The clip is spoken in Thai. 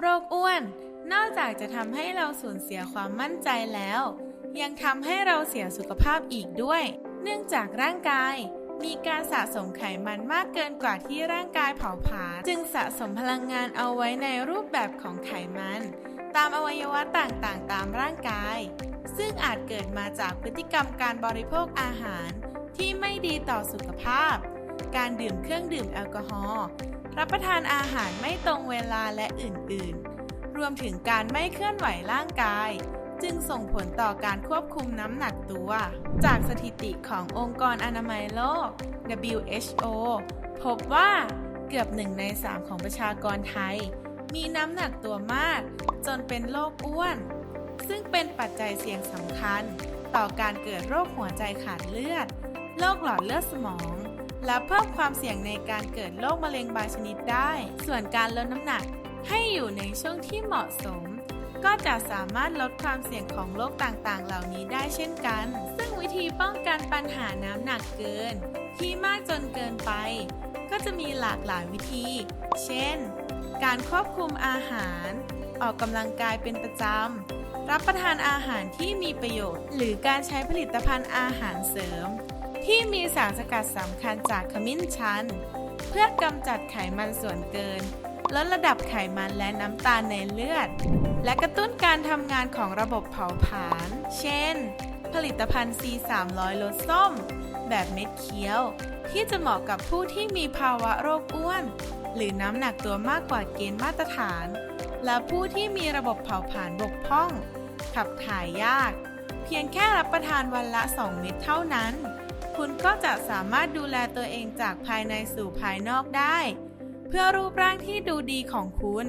โรคอ้วน นอกจากจะทำให้เราสูญเสียความมั่นใจแล้ว ยังทำให้เราเสียสุขภาพอีกด้วย เนื่องจากร่างกาย มีการสะสมไขมันมากเกินกว่าที่ร่างกายเผาผลาญจึงสะสมพลังงานเอาไว้ในรูปแบบของไขมัน ตามอวัยวะต่างๆ ตามร่างกาย ซึ่งอาจเกิดมาจากพฤติกรรมการบริโภคอาหาร ที่ไม่ดีต่อสุขภาพ การดื่มเครื่องดื่มแอลกอฮอล์ รับประทานอาหารไม่ตรงเวลาและอื่นๆ รวมถึงการไม่เคลื่อนไหวร่างกาย จึงส่งผลต่อการควบคุมน้ำหนักตัว จากสถิติขององค์กรอนามัยโลก WHO พบว่าเกือบหนึ่งในสามของประชากรไทย มีน้ำหนักตัวมาก จนเป็นโรคอ้วน ซึ่งเป็นปัจจัยเสี่ยงสำคัญ ต่อการเกิดโรคหัวใจขาดเลือด โรคหลอดเลือดสมอง และเพิ่มความเสี่ยงในการเกิดโรคมะเร็งบางชนิดได้ ส่วนการลดน้ำหนักให้อยู่ในช่วงที่เหมาะสม ก็จะสามารถลดความเสี่ยงของโรคต่างๆ เหล่านี้ได้เช่นกัน ซึ่งวิธีป้องกันปัญหาน้ำหนักเกิน ที่มากจนเกินไป ก็จะมีหลากหลายวิธี เช่น การควบคุมอาหาร ออกกำลังกายเป็นประจำรับประทานอาหารที่มีประโยชน์ หรือการใช้ผลิตภัณฑ์อาหารเสริม ที่มีสารสกัดสำคัญจากขมิ้นชัน เพื่อกำจัดไขมันส่วนเกิน ลดระดับไขมันและน้ำตาลในเลือด และกระตุ้นการทำงานของระบบเผาผลาญ เช่น ผลิตภัณฑ์ C300 รสส้ม แบบเม็ดเคี้ยว ที่จะเหมาะกับผู้ที่มีภาวะโรคอ้วน หรือน้ำหนักตัวมากกว่าเกณฑ์มาตรฐาน และผู้ที่มีระบบเผาผลาญบกพร่อง ขับถ่ายยาก เพียงแค่รับประทานวันละ 2 เม็ดเท่านั้น คุณก็จะสามารถดูแลตัวเองจากภายในสู่ภายนอกได้ เพื่อรูปร่างที่ดูดีของคุณ